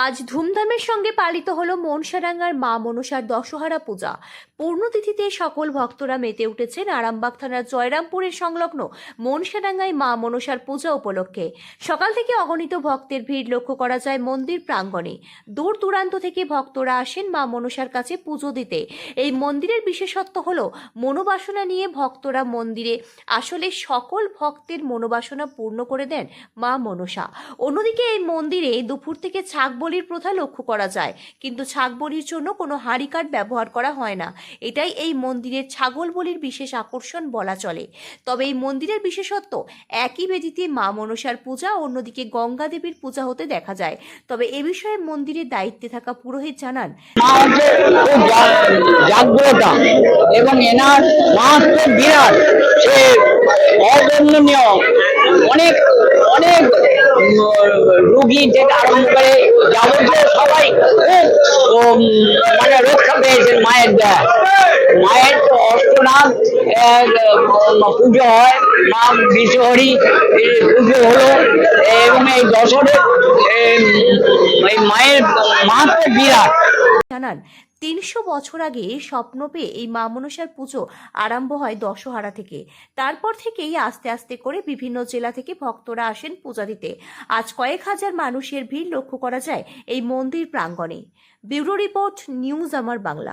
আজ ধুমধামের সঙ্গে পালিত হলো মনসারাঙ্গার মা মনসার দশহারা পূজা। পূর্ণতিথিতে সকল ভক্তরা মেতে উঠেছেন আরামবাগ থানার জয়রামপুরের সংলগ্ন মনসারাঙ্গায় মা মনসার পূজা উপলক্ষে। সকাল থেকে অগণিত ভক্তের ভিড় লক্ষ্য করা যায় মন্দির প্রাঙ্গণে। দূর দূরান্ত থেকে ভক্তরা আসেন মা মনসার কাছে পুজো দিতে। এই মন্দিরের বিশেষত্ব হল মনোবাসনা নিয়ে ভক্তরা মন্দিরে আসলে সকল ভক্তের মনোবাসনা পূর্ণ করে দেন মা মনসা। অন্যদিকে এই মন্দিরে দুপুর থেকে ছাগ বলির প্রথা লক্ষ্য করা যায়, কিন্তু ছাগ বলির জন্য কোনো হাঁড়ি কাঠ ব্যবহার করা হয় না। এটাই এই মন্দিরের ছাগল বলির বিশেষ আকর্ষণ বলা চলে। তবে এই মন্দিরের বিশেষত্ব, একই বেদিতে মা মনসার পূজা, অন্যদিকে গঙ্গা দেবীর পূজা হতে দেখা যায়। তবে এ বিষয়ে মন্দিরের দায়িত্বে থাকা পুরোহিত জানান এবং বিরাট অনেক অনেক রুগী থেকে আরম্ভ করে যাবতীয় সবাই মানে রক্ষা পেয়েছেন মায়ের দেয়া। মায়ের তো উম, পুজো হয় মা বিশ্বহরি পুজো হলো এবং এই দশরে এই মায়ের মাহাত্ম বিরাট। জানান তিনশো বছর আগে স্বপ্ন পেয়ে এই মা মনসার পুজো আরম্ভ হয় দশহারা থেকে। তারপর থেকেই আস্তে আস্তে করে বিভিন্ন জেলা থেকে ভক্তরা আসেন পূজা দিতে। আজ কয়েক হাজার মানুষের ভিড় লক্ষ্য করা যায় এই মন্দির প্রাঙ্গণে। ব্যুরো রিপোর্ট, নিউজ আমার বাংলা।